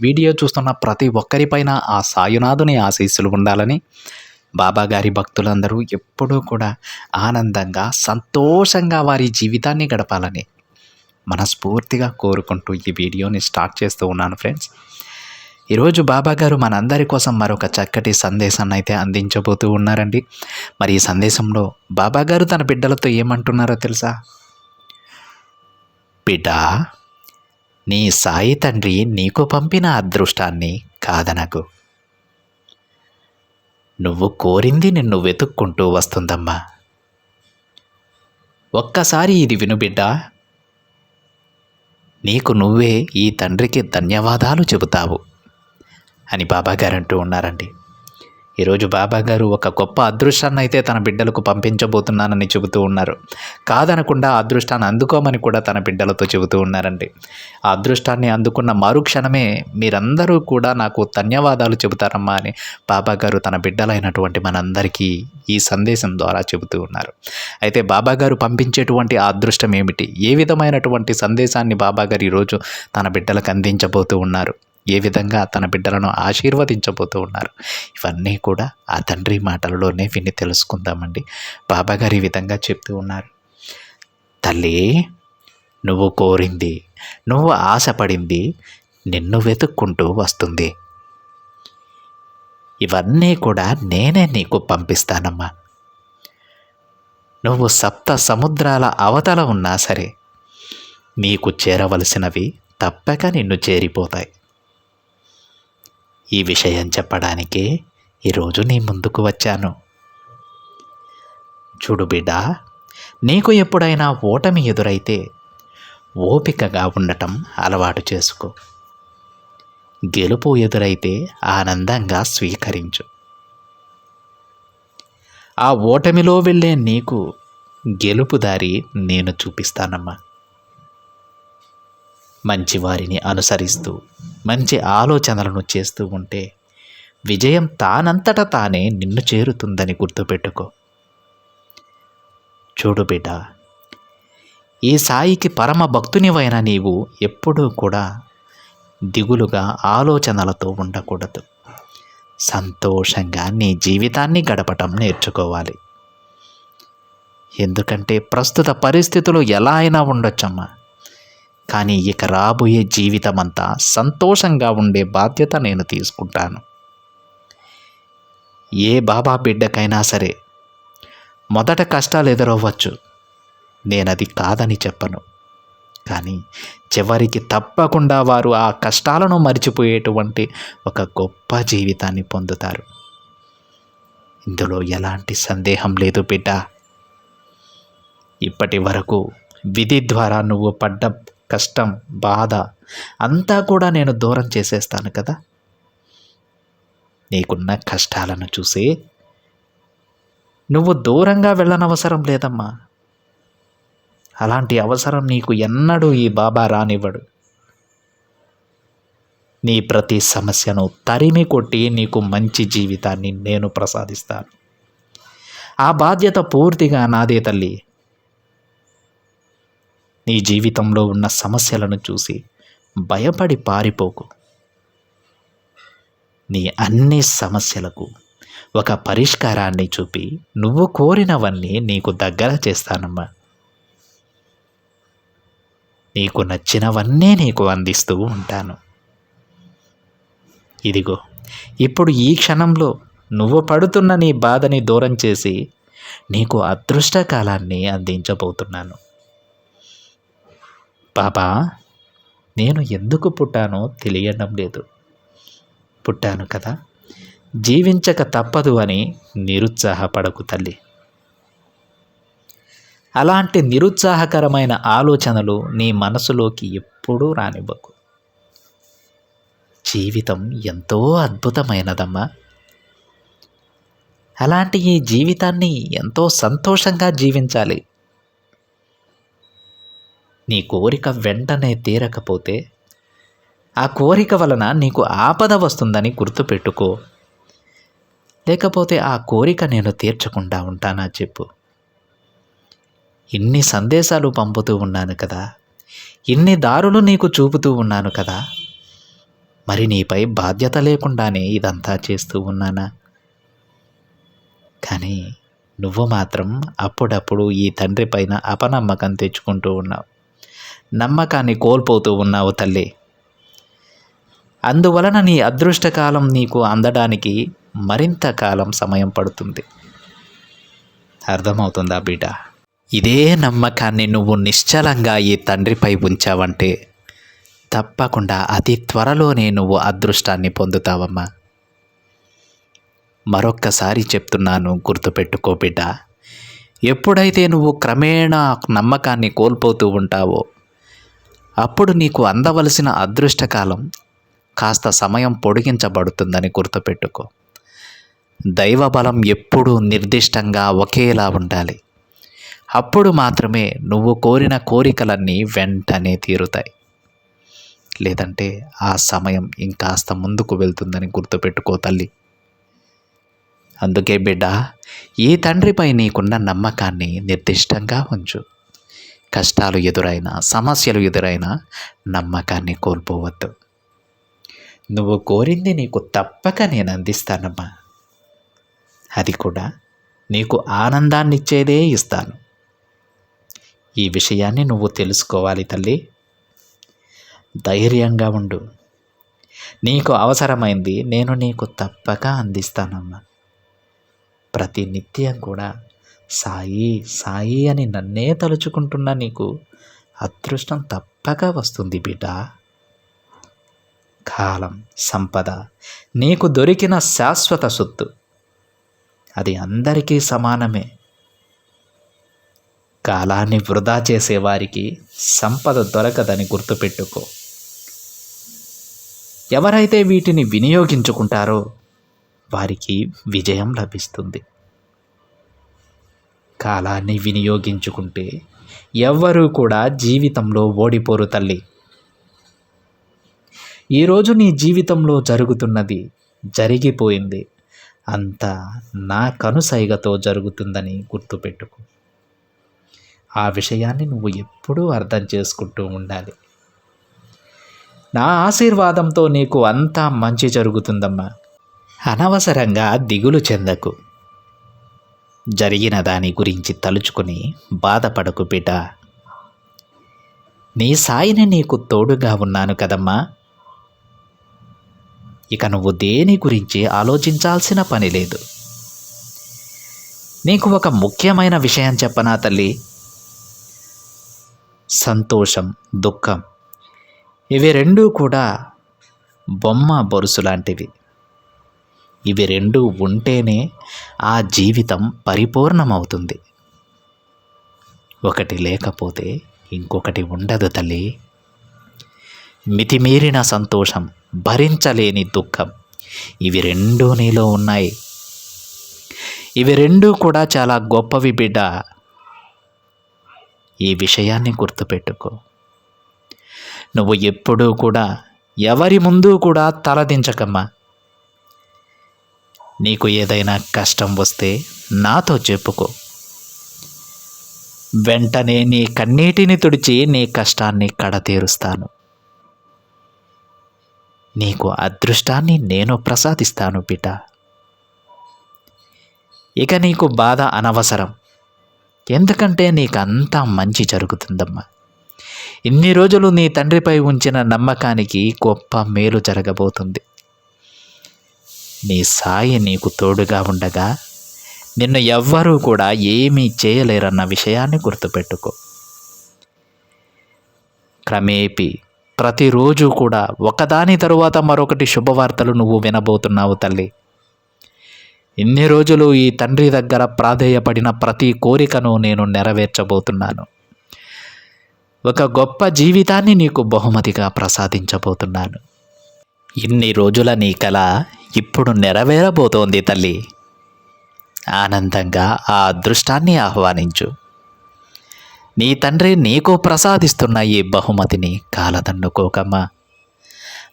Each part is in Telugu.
వీడియో చూస్తున్న ప్రతి ఒక్కరిపైన ఆ సాయునాథుని ఆశీస్సులు ఉండాలని బాబాగారి భక్తులందరూ ఎప్పుడూ కూడా ఆనందంగా సంతోషంగా వారి జీవితాన్ని గడపాలని మనస్ఫూర్తిగా కోరుకుంటూ ఈ వీడియోని స్టార్ట్ చేస్తూ ఉన్నాను ఫ్రెండ్స్. ఈరోజు బాబాగారు మనందరి కోసం మరొక చక్కటి సందేశాన్ని అయితే అందించబోతూ ఉన్నారండి. మరి ఈ సందేశంలో బాబాగారు తన బిడ్డలతో ఏమంటున్నారో తెలుసా? బిడ్డ నీ సాయి తండ్రి నీకు పంపిన అదృష్టాన్ని కాదనకు. నువ్వు కోరింది నిన్ను వెతుక్కుంటూ వస్తుందమ్మా. ఒక్కసారి ఇది విను బిడ్డ. నీకు నువ్వే ఈ తండ్రికి ధన్యవాదాలు చెబుతావు అని బాబాగారు అంటూ ఉన్నారండి. ఈరోజు బాబాగారు ఒక గొప్ప అదృష్టాన్ని అయితే తన బిడ్డలకు పంపించబోతున్నానని చెబుతూ ఉన్నారు. కాదనకుండా అదృష్టాన్ని అందుకోమని కూడా తన బిడ్డలతో చెబుతూ ఉన్నారండి. ఆ అదృష్టాన్ని అందుకున్న మరుక్షణమే మీరందరూ కూడా నాకు ధన్యవాదాలు చెబుతారమ్మా అని బాబాగారు తన బిడ్డలైనటువంటి మనందరికీ ఈ సందేశం ద్వారా చెబుతూ ఉన్నారు. అయితే బాబాగారు పంపించేటువంటి ఆ అదృష్టం ఏమిటి? ఏ విధమైనటువంటి సందేశాన్ని బాబాగారు ఈరోజు తన బిడ్డలకు అందించబోతూ ఉన్నారు? ఏ విధంగా తన బిడ్డలను ఆశీర్వదించబోతూ ఉన్నారు. ఇవన్నీ కూడా ఆ తండ్రి మాటలలోనే విని తెలుసుకుందామండి. బాబాగారు ఈ విధంగా చెప్తూ ఉన్నారు. తల్లి నువ్వు కోరింది నువ్వు ఆశపడింది నిన్ను వెతుక్కుంటూ వస్తుంది. ఇవన్నీ కూడా నేనే నీకు పంపిస్తానమ్మా. నువ్వు సప్త సముద్రాల అవతల ఉన్నా సరే నీకు చేరవలసినవి తప్పక నిన్ను చేరిపోతాయి. ఈ విషయం చెప్పడానికే ఈరోజు నీ ముందుకు వచ్చాను. చూడు బిడ్డ నీకు ఎప్పుడైనా ఓటమి ఎదురైతే ఓపికగా ఉండటం అలవాటు చేసుకో. గెలుపు ఎదురైతే ఆనందంగా స్వీకరించు. ఆ ఓటమిలో వెళ్ళే నీకు గెలుపు దారి నేను చూపిస్తానమ్మా. మంచి వారిని అనుసరిస్తూ మంచి ఆలోచనలను చేస్తూ ఉంటే విజయం తానంతట తానే నిన్ను చేరుతుందని గుర్తుపెట్టుకో. చూడు బిడ్డ ఈ సాయికి పరమ భక్తునివైన నీవు ఎప్పుడూ కూడా దిగులుగా ఆలోచనలతో ఉండకూడదు. సంతోషంగా నీ జీవితాన్ని గడపటం నేర్చుకోవాలి. ఎందుకంటే ప్రస్తుత పరిస్థితులు ఎలా అయినా ఉండొచ్చమ్మా. కానీ ఇక రాబోయే జీవితం అంతా సంతోషంగా ఉండే బాధ్యత నేను తీసుకుంటాను. ఏ బాబా బిడ్డకైనా సరే మొదట కష్టాలు ఎదురవ్వచ్చు. నేనది కాదని చెప్పను. కానీ చివరికి తప్పకుండా వారు ఆ కష్టాలను మరిచిపోయేటువంటి ఒక గొప్ప జీవితాన్ని పొందుతారు. ఇందులో ఎలాంటి సందేహం లేదు బిడ్డ. ఇప్పటి వరకు విధి ద్వారా నువ్వు పడ్డ కష్టం బాధ అంతా కూడా నేను దూరం చేసేస్తాను కదా. నీకున్న కష్టాలను చూసి నువ్వు దూరంగా వెళ్ళనవసరం లేదమ్మా. అలాంటి అవసరం నీకు ఎన్నడూ ఈ బాబా రానివ్వడు. నీ ప్రతి సమస్యను తరిమి కొట్టి నీకు మంచి జీవితాన్ని నేను ప్రసాదిస్తాను. ఆ బాధ్యత పూర్తిగా నాదే తల్లి. నీ జీవితంలో ఉన్న సమస్యలను చూసి భయపడి పారిపోకు. నీ అన్ని సమస్యలకు ఒక పరిష్కారాన్ని చూపి నువ్వు కోరినవన్నీ నీకు దగ్గర చేస్తానమ్మా. నీకు నచ్చినవన్నీ నీకు అందిస్తూ ఉంటాను. ఇదిగో ఇప్పుడు ఈ క్షణంలో నువ్వు పడుతున్న నీ బాధని దూరం చేసి నీకు అదృష్టకాలాన్ని అందించబోతున్నాను. బాబా నేను ఎందుకు పుట్టానో తెలియడం లేదు. పుట్టాను కదా. జీవించక తప్పదు అని నిరుత్సాహపడకు తల్లి. అలాంటి నిరుత్సాహకరమైన ఆలోచనలు నీ మనసులోకి ఎప్పుడూ రానివ్వకు. జీవితం ఎంతో అద్భుతమైనదమ్మా. అలాంటి ఈ జీవితాన్ని ఎంతో సంతోషంగా జీవించాలి. నీ కోరిక వెంటనే తీరకపోతే ఆ కోరిక వలన నీకు ఆపద వస్తుందని గుర్తుపెట్టుకో. లేకపోతే ఆ కోరిక నేను తీర్చకుండా ఉంటానా చెప్పు. ఇన్ని సందేశాలు పంపుతూ ఉన్నాను కదా. ఇన్ని దారులు నీకు చూపుతూ ఉన్నాను కదా. మరి నీపై బాధ్యత లేకుండానే ఇదంతా చేస్తూ ఉన్నానా? కానీ నువ్వు మాత్రం అప్పుడప్పుడు ఈ తండ్రి పైన అపనమ్మకం తెచ్చుకుంటూ ఉన్నావు. నమ్మకాన్ని కోల్పోతూ ఉన్నావు తల్లి. అందువలన నీ అదృష్టకాలం నీకు అందడానికి మరింత కాలం సమయం పడుతుంది. అర్థమవుతుందా బిడ్డ? ఇదే నమ్మకాన్ని నువ్వు నిశ్చలంగా ఈ తండ్రిపై ఉంచావంటే తప్పకుండా అతి త్వరలోనే నువ్వు అదృష్టాన్ని పొందుతావమ్మా. మరొక్కసారి చెప్తున్నాను గుర్తుపెట్టుకో బిడ్డ. ఎప్పుడైతే నువ్వు క్రమేణా నమ్మకాన్ని కోల్పోతూ ఉంటావో అప్పుడు నీకు అందవలసిన అదృష్టకాలం కాస్త సమయం పొడిగించబడుతుందని గుర్తుపెట్టుకో. దైవబలం ఎప్పుడూ నిర్దిష్టంగా ఒకేలా ఉండాలి. అప్పుడు మాత్రమే నువ్వు కోరిన కోరికలన్నీ వెంటనే తీరుతాయి. లేదంటే ఆ సమయం ఇంకాస్త ముందుకు వెళ్తుందని గుర్తుపెట్టుకో తల్లి. అందుకే బిడ్డ ఈ తండ్రిపై నీకున్న నమ్మకాన్ని నిర్దిష్టంగా ఉంచు. కష్టాలు ఎదురైనా సమస్యలు ఎదురైనా నమ్మకాన్ని కోల్పోవద్దు. నువ్వు కోరింది నీకు తప్పక నేను అందిస్తానమ్మా. అది కూడా నీకు ఆనందాన్ని ఇచ్చేదే ఇస్తాను. ఈ విషయాన్ని నువ్వు తెలుసుకోవాలి తల్లి. ధైర్యంగా ఉండు. నీకు అవసరమైంది నేను నీకు తప్పక అందిస్తానమ్మా. ప్రతి నిత్యం కూడా సాయి సాయి అని నన్నే తలుచుకుంటున్న నీకు అదృష్టం తప్పక వస్తుంది బిడ్డ. కాలం సంపద నీకు దొరికిన శాశ్వత సొత్తు. అది అందరికీ సమానమే. కాలాన్ని వృధా చేసేవారికి సంపద దొరకదని గుర్తుపెట్టుకో. ఎవరైతే వీటిని వినియోగించుకుంటారో వారికి విజయం లభిస్తుంది. కాలాన్ని వినియోగించుకుంటే ఎవ్వరూ కూడా జీవితంలో ఓడిపోరు తల్లి. ఈరోజు నీ జీవితంలో జరుగుతున్నది జరిగిపోయింది. అంతా నా కనుసైగతో జరుగుతుందని గుర్తుపెట్టుకో. ఆ విషయాన్ని నువ్వు ఎప్పుడూ అర్థం చేసుకుంటూ ఉండాలి. నా ఆశీర్వాదంతో నీకు అంతా మంచి జరుగుతుందమ్మా. అనవసరంగా దిగులు చెందకు. జరిగిన దాని గురించి తలుచుకుని బాధపడకు బిడ్డ నీ సాయిని నీకు తోడుగా ఉన్నాను కదమ్మా. ఇక నువ్వు దేని గురించి ఆలోచించాల్సిన పని లేదు. నీకు ఒక ముఖ్యమైన విషయం చెప్పనా తల్లి. సంతోషం దుఃఖం ఇవి రెండూ కూడా బొమ్మ బొరుసు లాంటివి. ఇవి రెండు ఉంటేనే ఆ జీవితం పరిపూర్ణమవుతుంది. ఒకటి లేకపోతే ఇంకొకటి ఉండదు తల్లి. మితిమీరిన సంతోషం భరించలేని దుఃఖం ఇవి రెండూ నీలో ఉన్నాయి. ఇవి రెండూ కూడా చాలా గొప్పవి బిడ్డ. ఈ విషయాన్ని గుర్తుపెట్టుకో. నువ్వు ఎప్పుడూ కూడా ఎవరి ముందు కూడా తలదించకమ్మా. నీకు ఏదైనా కష్టం వస్తే నాతో చెప్పుకో. వెంటనే నీ కన్నీటిని తుడిచి నీ కష్టాన్ని కడతీరుస్తాను. నీకు అదృష్టాన్ని నేను ప్రసాదిస్తాను బిడ్డ ఇక నీకు బాధ అనవసరం. ఎందుకంటే నీకు అంతా మంచి జరుగుతుందమ్మా. ఇన్ని రోజులు నీ తండ్రిపై ఉంచిన నమ్మకానికి గొప్ప మేలు జరగబోతుంది. నీ సాయి నీకు తోడుగా ఉండగా నిన్ను ఎవ్వరూ కూడా ఏమీ చేయలేరన్న విషయాన్ని గుర్తుపెట్టుకో. క్రమేపీ ప్రతిరోజు కూడా ఒకదాని తరువాత మరొకటి శుభవార్తలు నువ్వు వినబోతున్నావు తల్లి. ఇన్ని రోజులు ఈ తండ్రి దగ్గర ప్రాధేయపడిన ప్రతి కోరికను నేను నెరవేర్చబోతున్నాను. ఒక గొప్ప జీవితాన్ని నీకు బహుమతిగా ప్రసాదించబోతున్నాను. ఇన్ని రోజుల నీ కళ ఇప్పుడు నెరవేరబోతోంది తల్లి. ఆనందంగా ఆ అదృష్టాన్ని ఆహ్వానించు. నీ తండ్రి నీకు ప్రసాదిస్తున్న ఈ బహుమతిని కాలదన్నుకోకమ్మా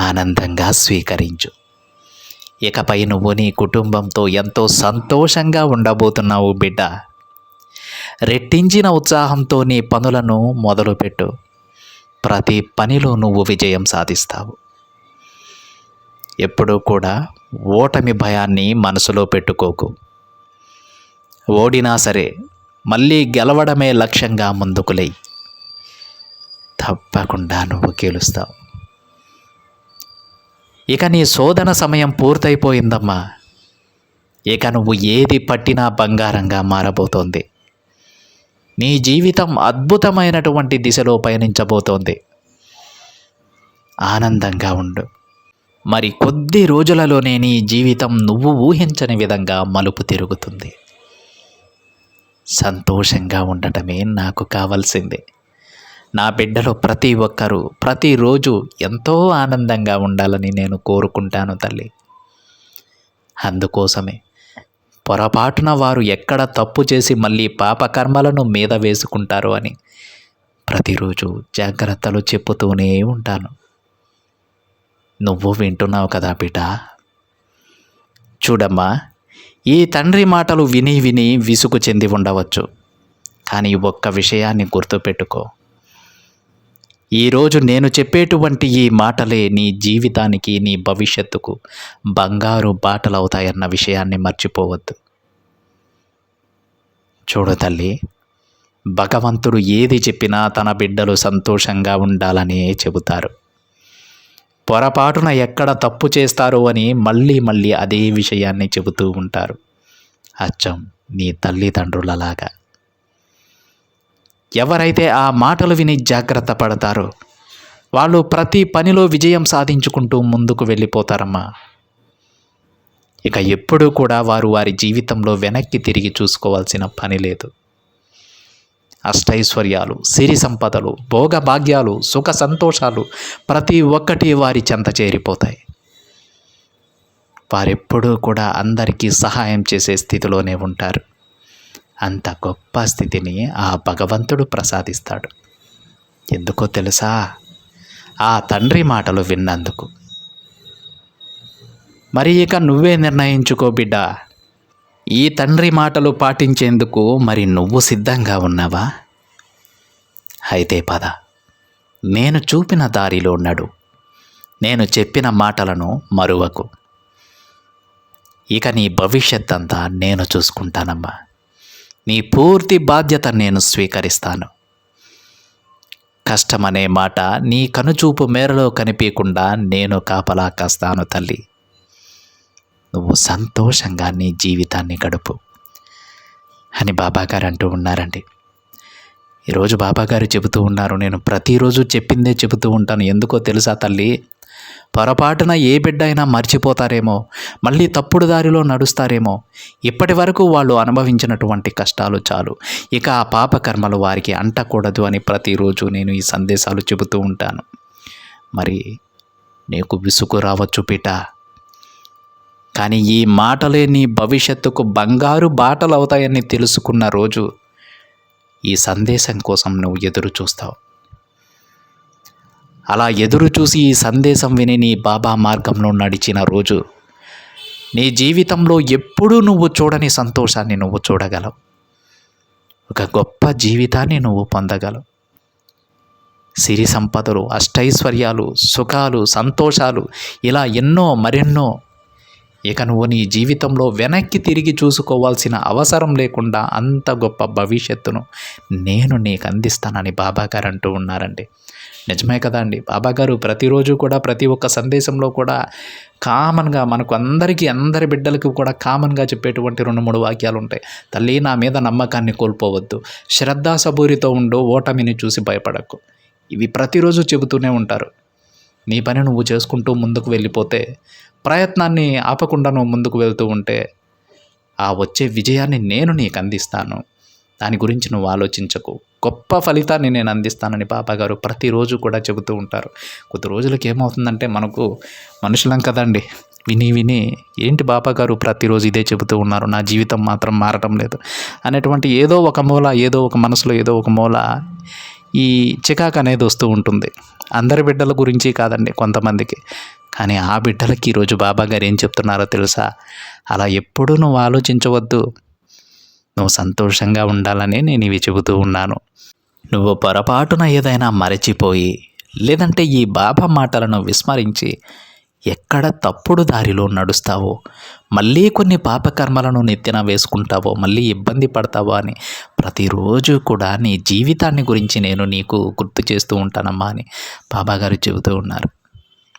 ఆనందంగా స్వీకరించు. ఇకపై నువ్వు నీ కుటుంబంతో ఎంతో సంతోషంగా ఉండబోతున్నావు బిడ్డ. రెట్టించిన ఉత్సాహంతో నీ పనులను మొదలుపెట్టు. ప్రతి పనిలో నువ్వు విజయం సాధిస్తావు. ఎప్పుడూ కూడా ఓటమి భయాన్ని మనసులో పెట్టుకోకు. ఓడినా సరే మళ్ళీ గెలవడమే లక్ష్యంగా ముందుకు తప్పకుండా నువ్వు గెలుస్తావు. ఇక నీ శోధన సమయం పూర్తయిపోయిందమ్మా. ఇక నువ్వు ఏది పట్టినా బంగారంగా మారబోతోంది. నీ జీవితం అద్భుతమైనటువంటి దిశలో పయనించబోతోంది. ఆనందంగా ఉండు. మరి కొద్ది రోజులలోనే నీ జీవితం నువ్వు ఊహించని విధంగా మలుపు తిరుగుతుంది. సంతోషంగా ఉండటమే నాకు కావాల్సింది. నా బిడ్డలు ప్రతి ఒక్కరూ ప్రతిరోజు ఎంతో ఆనందంగా ఉండాలని నేను కోరుకుంటాను తల్లి. అందుకోసమే పొరపాటున వారు ఎక్కడ తప్పు చేసి మళ్ళీ పాపకర్మలను మీద వేసుకుంటారు అని ప్రతిరోజు జాగ్రత్తలు చెప్పుతూనే ఉంటాను. నువ్వు వింటున్నావు కదా బిడ్డ? చూడమ్మా ఈ తండ్రి మాటలు విని విని విసుగు చెంది ఉండవచ్చు. కానీ ఒక్క విషయాన్ని గుర్తుపెట్టుకో. ఈరోజు నేను చెప్పేటువంటి ఈ మాటలే నీ జీవితానికి నీ భవిష్యత్తుకు బంగారు బాటలు అవుతాయన్న విషయాన్ని మర్చిపోవద్దు. చూడు తల్లి భగవంతుడు ఏది చెప్పినా తన బిడ్డలు సంతోషంగా ఉండాలనే చెబుతారు. పొరపాటున ఎక్కడ తప్పు చేస్తారో అని మళ్ళీ మళ్ళీ అదే విషయాన్ని చెబుతూ ఉంటారు. అచ్చం నీ తల్లిదండ్రులలాగా. ఎవరైతే ఆ మాటలు విని జాగ్రత్త పడతారో వాళ్ళు ప్రతి పనిలో విజయం సాధించుకుంటూ ముందుకు వెళ్ళిపోతారమ్మా. ఇక ఎప్పుడూ కూడా వారు వారి జీవితంలో వెనక్కి తిరిగి చూసుకోవాల్సిన పని లేదు. అష్టైశ్వర్యాలు సిరి సంపదలు భోగభాగ్యాలు సుఖ సంతోషాలు ప్రతి ఒక్కటి వారి చెంత చేరిపోతాయి. వారెప్పుడూ కూడా అందరికీ సహాయం చేసే స్థితిలోనే ఉంటారు. అంత గొప్ప స్థితిని ఆ భగవంతుడు ప్రసాదిస్తాడు. ఎందుకో తెలుసా? ఆ తండ్రి మాటలు విన్నందుకు. మరి ఇక నువ్వే నిర్ణయించుకో బిడ్డ. ఈ తండ్రి మాటలు పాటించేందుకు మరి నువ్వు సిద్ధంగా ఉన్నావా? అయితే పద. నేను చూపిన దారిలో నడు. నేను చెప్పిన మాటలను మరువకు. ఇక నీ భవిష్యత్ అంతా నేను చూసుకుంటానమ్మా. నీ పూర్తి బాధ్యత నేను స్వీకరిస్తాను. కష్టమనే మాట నీ కనుచూపు మేరలో కనిపించకుండా నేను కాపలా కాస్తాను తల్లి. నువ్వు సంతోషంగా నీ జీవితాన్ని గడుపు. అని బాబాగారు అంటూ ఉన్నారండి. ఈరోజు బాబాగారు చెబుతూ ఉన్నారు నేను ప్రతిరోజు చెప్పిందే చెబుతూ ఉంటాను. ఎందుకో తెలుసా తల్లి? పొరపాటున ఏ బిడ్డ అయినా మర్చిపోతారేమో మళ్ళీ తప్పుడు దారిలో నడుస్తారేమో. ఇప్పటి వరకు వాళ్ళు అనుభవించినటువంటి కష్టాలు చాలు. ఇక ఆ పాప కర్మలు వారికి అంటకూడదు అని ప్రతిరోజు నేను ఈ సందేశాలు చెబుతూ ఉంటాను. మరి నీకు విసుగు రావచ్చు పిట కానీ ఈ మాటలే నీ భవిష్యత్తుకు బంగారు బాటలు అవుతాయని తెలుసుకున్న రోజు ఈ సందేశం కోసం నువ్వు ఎదురు చూస్తావు. అలా ఎదురు చూసి ఈ సందేశం విని నీ బాబా మార్గంలో నడిచిన రోజు నీ జీవితంలో ఎప్పుడూ నువ్వు చూడని సంతోషాన్ని నువ్వు చూడగలవు. ఒక గొప్ప జీవితాన్ని నువ్వు పొందగలవు. సిరి సంపదలు అష్టైశ్వర్యాలు సుఖాలు సంతోషాలు ఇలా ఎన్నో మరెన్నో ఇక నువ్వు నీ జీవితంలో వెనక్కి తిరిగి చూసుకోవాల్సిన అవసరం లేకుండా అంత గొప్ప భవిష్యత్తును నేను నీకు అందిస్తానని బాబాగారు అంటూ ఉన్నారండి. నిజమే కదా అండి. బాబాగారు ప్రతిరోజు కూడా ప్రతి ఒక్క సందేశంలో కూడా కామన్గా మనకు అందరికీ అందరి బిడ్డలకు కూడా కామన్గా చెప్పేటువంటి రెండు మూడు వాక్యాలు ఉంటాయి. తల్లి నా మీద నమ్మకాన్ని కోల్పోవద్దు. శ్రద్ధాసబూరితో ఉండు ఓటమిని చూసి భయపడకు. ఇవి ప్రతిరోజు చెబుతూనే ఉంటారు. నీ పని నువ్వు చేసుకుంటూ ముందుకు వెళ్ళిపోతే ప్రయత్నాన్ని ఆపకుండా నువ్వు ముందుకు వెళ్తూ ఉంటే ఆ వచ్చే విజయాన్ని నేను నీకు అందిస్తాను. దాని గురించి నువ్వు ఆలోచించకు. గొప్ప ఫలితాన్ని నేను అందిస్తానని బాబాగారు ప్రతిరోజు కూడా చెబుతూ ఉంటారు. కొద్ది రోజులకి ఏమవుతుందంటే మనకు మనుషులం కదండి. విని విని ఏంటి బాబాగారు ప్రతిరోజు ఇదే చెబుతూ ఉన్నారు? నా జీవితం మాత్రం మారటం లేదు. అనేటువంటి ఏదో ఒక మూల ఏదో ఒక మనసులో ఏదో ఒక మూల ఈ చికాకు అనేది వస్తూ ఉంటుంది. అందరి బిడ్డల గురించి కాదండి కొంతమందికి. కానీ ఆ బిడ్డలకి ఈరోజు బాబా గారు ఏం చెప్తున్నారో తెలుసా? అలా ఎప్పుడూ నువ్వు ఆలోచించవద్దు. నువ్వు సంతోషంగా ఉండాలని నేను ఇవి చెబుతూ ఉన్నాను. నువ్వు పొరపాటున ఏదైనా మరచిపోయి లేదంటే ఈ బాబా మాటలను విస్మరించి ఎక్కడ తప్పుడు దారిలో నడుస్తావో మళ్ళీ కొన్ని పాపకర్మలను నెత్తిన వేసుకుంటావో మళ్ళీ ఇబ్బంది పడతావో అని ప్రతిరోజు కూడా నీ జీవితాన్ని గురించి నేను నీకు గుర్తు చేస్తూ ఉంటానమ్మా అని బాబాగారు చెబుతూ ఉన్నారు.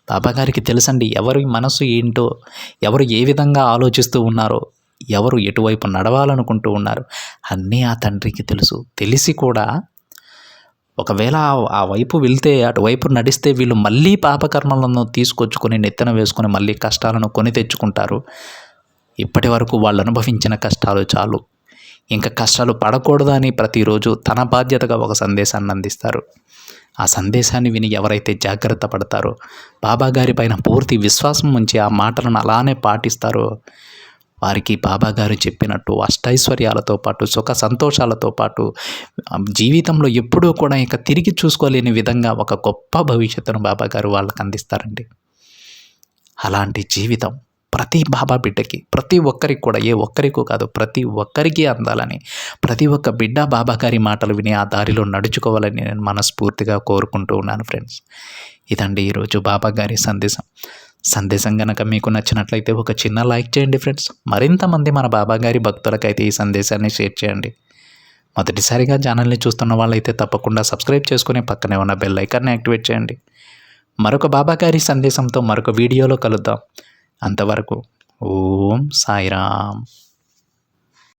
బాబాగారికి తెలుసండి ఎవరి మనసు ఏంటో ఎవరు ఏ విధంగా ఆలోచిస్తూ ఉన్నారో ఎవరు ఎటువైపు నడవాలనుకుంటూ ఉన్నారు అన్నీ ఆ తండ్రికి తెలుసు. తెలిసి కూడా ఒకవేళ ఆ- వైపు వెళ్తే అటువైపు నడిస్తే వీళ్ళు మళ్ళీ పాపకర్మలను తీసుకొచ్చుకొని నెత్తన వేసుకొని మళ్ళీ కష్టాలను కొని తెచ్చుకుంటారు. ఇప్పటి వరకు వాళ్ళు అనుభవించిన కష్టాలు చాలు. ఇంకా కష్టాలు పడకూడదని ప్రతిరోజు తన బాధ్యతగా ఒక సందేశాన్ని అందిస్తారు. ఆ సందేశాన్ని విని ఎవరైతే జాగ్రత్త పడతారో బాబాగారి పైన పూర్తి విశ్వాసం ఉంచి ఆ మాటలను అలానే పాటిస్తారో వారికి బాబాగారు చెప్పినట్టు అష్టైశ్వర్యాలతో పాటు సుఖ సంతోషాలతో పాటు జీవితంలో ఎప్పుడూ కూడా ఇక తిరిగి చూసుకోలేని విధంగా ఒక గొప్ప భవిష్యత్తును బాబాగారు వాళ్ళకి అందిస్తారండి. అలాంటి జీవితం ప్రతి బాబా బిడ్డకి ప్రతి ఒక్కరికి కూడా ఏ ఒక్కరికో కాదు ప్రతి ఒక్కరికి అందాలని ప్రతి ఒక్క బిడ్డ బాబా గారి మాటలు విని ఆ దారిలో నడుచుకోవాలని నేను మనస్ఫూర్తిగా కోరుకుంటూ ఉన్నాను ఫ్రెండ్స్. ఇదండి ఈరోజు బాబా గారి సందేశం. సందేశం కనుక మీకు నచ్చినట్లయితే ఒక చిన్న లైక్ చేయండి ఫ్రెండ్స్. మరింత మంది మన బాబా గారి భక్తులకైతే ఈ సందేశాన్ని షేర్ చేయండి. మొదటిసారిగా ఛానల్ని చూస్తున్న వాళ్ళైతే తప్పకుండా సబ్స్క్రైబ్ చేసుకుని పక్కనే ఉన్న బెల్ ఐకాన్ని యాక్టివేట్ చేయండి. మరొక బాబా గారి సందేశంతో మరొక వీడియోలో కలుద్దాం. అంతవరకు ఓం సాయిరామ్.